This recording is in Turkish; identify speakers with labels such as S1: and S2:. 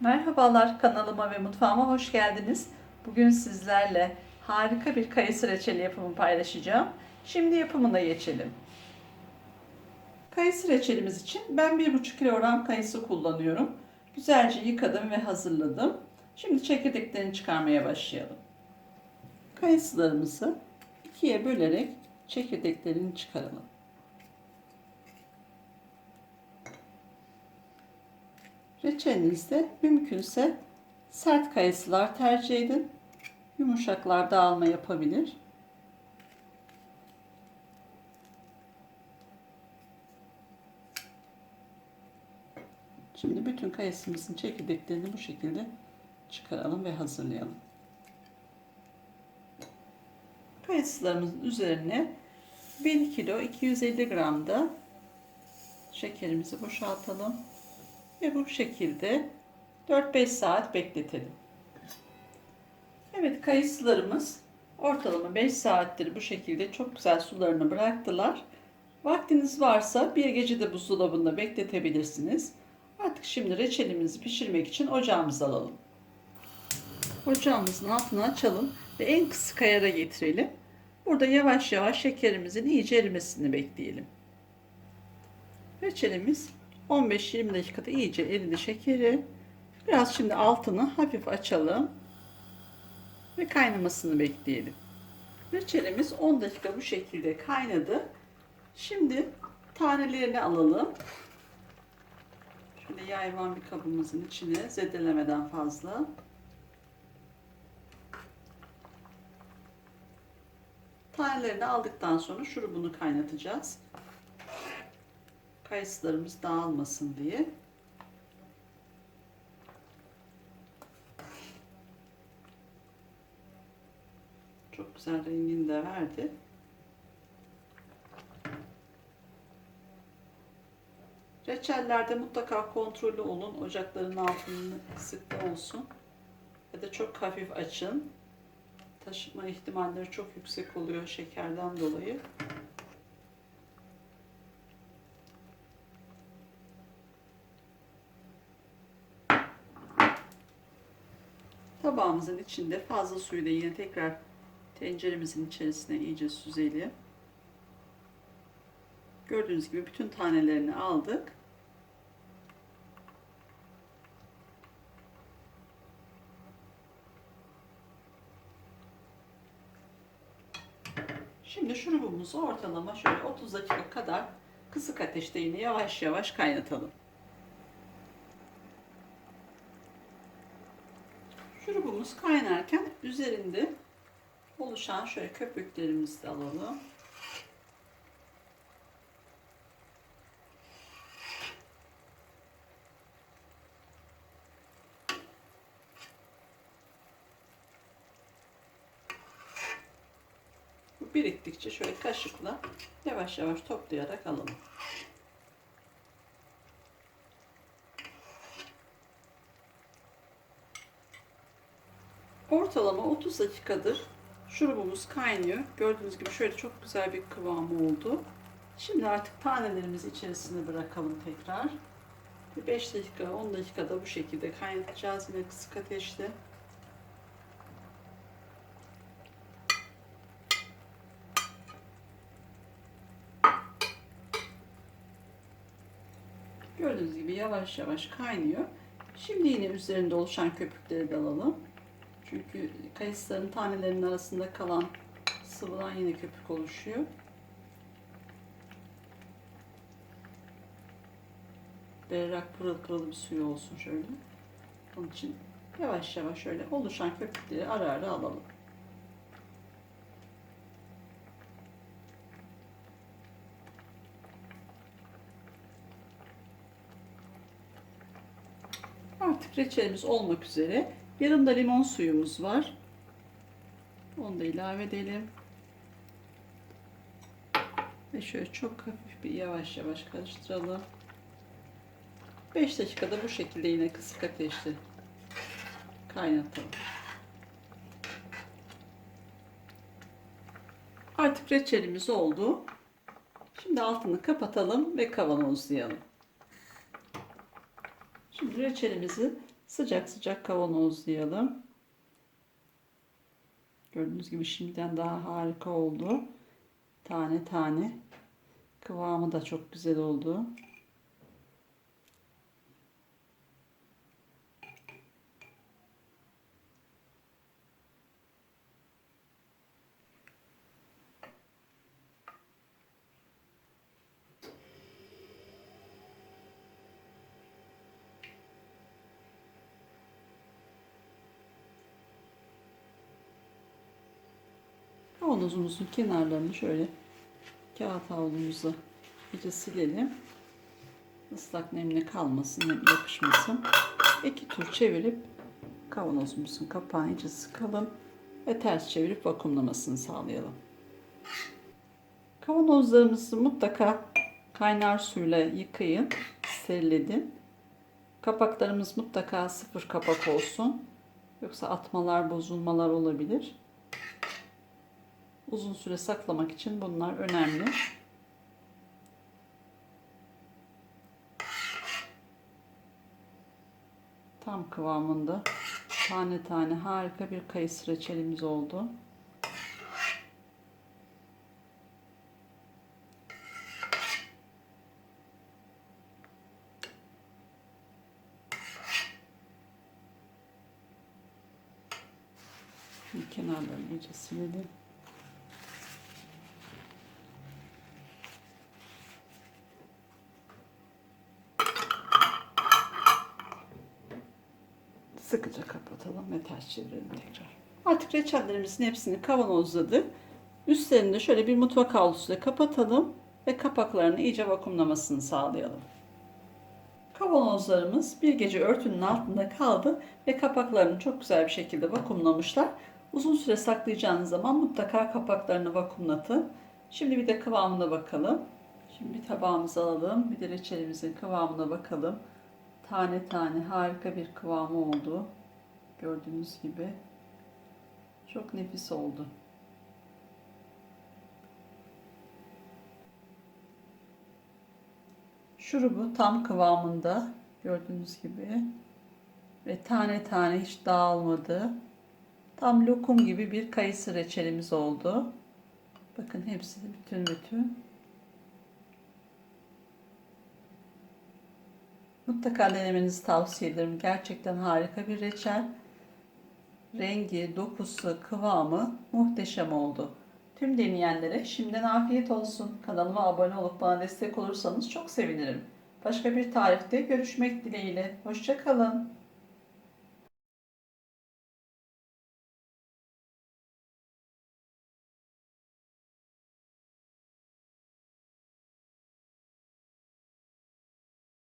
S1: Merhabalar kanalıma ve mutfağıma hoş geldiniz. Bugün sizlerle harika bir kayısı reçeli yapımı paylaşacağım. Şimdi yapımına geçelim. Kayısı reçelimiz için ben 1,5 kilogram kayısı kullanıyorum. Güzelce yıkadım ve hazırladım. Şimdi çekirdeklerini çıkarmaya başlayalım. Kayısılarımızı ikiye bölerek çekirdeklerini çıkaralım. Reçelinizde mümkünse sert kayısılar tercih edin. Yumuşaklar dağılma yapabilir. Şimdi bütün kayısımızın çekirdeklerini bu şekilde çıkaralım ve hazırlayalım. Kayısılarımızın üzerine 1 kilo 250 gram da şekerimizi boşaltalım ve bu şekilde 4-5 saat bekletelim. Evet kayısılarımız ortalama 5 saattir bu şekilde çok güzel sularını bıraktılar. Vaktiniz varsa bir gece de buzdolabında bekletebilirsiniz. Artık şimdi reçelimizi pişirmek için ocağımızı alalım. Ocağımızın altını açalım ve en kısık ayara getirelim. Burada yavaş yavaş şekerimizin iyice erimesini bekleyelim. Reçelimiz 15-20 dakikada iyice eridi şekeri. Biraz şimdi altını hafif açalım. Ve kaynamasını bekleyelim. Reçelimiz 10 dakika bu şekilde kaynadı. Şimdi tanelerini alalım. Şöyle yayvan bir kabımızın içine zedelemeden fazla. Tanelerini aldıktan sonra şurubunu kaynatacağız kayısılarımız dağılmasın diye. Çok güzel rengini de verdi. Reçellerde mutlaka kontrollü olun. Ocakların altının sıkta olsun. Ya da çok hafif açın. Taşıma ihtimalleri çok yüksek oluyor şekerden dolayı. Tabağımızın içinde fazla suyu da yine tekrar tenceremizin içerisine iyice süzelim. Gördüğünüz gibi bütün tanelerini aldık. Şimdi şurubumuzu ortalama şöyle 30 dakika kadar kısık ateşte yine yavaş yavaş kaynatalım. Şurubumuz kaynarken üzerinde oluşan şöyle köpüklerimizi de alalım. Biriktikçe şöyle kaşıkla yavaş yavaş toplayarak alalım. Ortalama 30 dakikadır şurubumuz kaynıyor. Gördüğünüz gibi şöyle çok güzel bir kıvamı oldu. Şimdi artık tanelerimizi içerisine bırakalım tekrar. 5 dakika 10 dakikada bu şekilde kaynatacağız yine kısık ateşte. Gördüğünüz gibi yavaş yavaş kaynıyor. Şimdi yine üzerinde oluşan köpükleri de alalım. Çünkü kayısıların tanelerinin arasında kalan sıvıdan yine köpük oluşuyor. Berrak pırıl pırıl bir suyu olsun şöyle. Onun için yavaş yavaş şöyle oluşan köpükleri ara ara alalım. Artık reçelimiz olmak üzere. Yarım da limon suyumuz var. Onu da ilave edelim. Ve şöyle çok hafif bir yavaş yavaş karıştıralım. 5 dakikada bu şekilde yine kısık ateşte kaynatalım. Artık reçelimiz oldu. Şimdi altını kapatalım ve kavanozlayalım. Şimdi reçelimizi sıcak sıcak kavanozlayalım. Gördüğünüz gibi şimdiden daha harika oldu. Tane tane. Kıvamı da çok güzel oldu. Kavanozumuzun kenarlarını şöyle kağıt havlumuza iyice silelim. Islak nemli kalmasın, nem yapışmasın. İki tur çevirip kavanozumuzun kapağını iyice sıkalım ve ters çevirip vakumlamasını sağlayalım. Kavanozlarımızı mutlaka kaynar suyla yıkayın, steril Kapaklarımız mutlaka sıfır kapak olsun. Yoksa atmalar, bozulmalar olabilir. Uzun süre saklamak için bunlar önemli. Tam kıvamında tane tane harika bir kayısı reçelimiz oldu. Kenarlarını iyice silelim. Sıkıca kapatalım ve ters çevirelim tekrar. Artık reçellerimizin hepsini kavanozladık. Üstlerini de şöyle bir mutfak havlusuyla kapatalım ve kapaklarını iyice vakumlamasını sağlayalım. Kavanozlarımız bir gece örtünün altında kaldı ve kapaklarını çok güzel bir şekilde vakumlamışlar. Uzun süre saklayacağınız zaman mutlaka kapaklarını vakumlatın. Şimdi bir de kıvamına bakalım. Şimdi bir tabağımızı alalım. Bir de reçelimizin kıvamına bakalım. Tane tane harika bir kıvamı oldu. Gördüğünüz gibi. Çok nefis oldu. Şurubu tam kıvamında. Gördüğünüz gibi. Ve tane tane hiç dağılmadı. Tam lokum gibi bir kayısı reçelimiz oldu. Bakın hepsi bütün bütün. Mutlaka denemenizi tavsiye ederim. Gerçekten harika bir reçel. Rengi, dokusu, kıvamı muhteşem oldu. Tüm deneyenlere şimdiden afiyet olsun. Kanalıma abone olup bana destek olursanız çok sevinirim. Başka bir tarifte görüşmek dileğiyle. Hoşçakalın.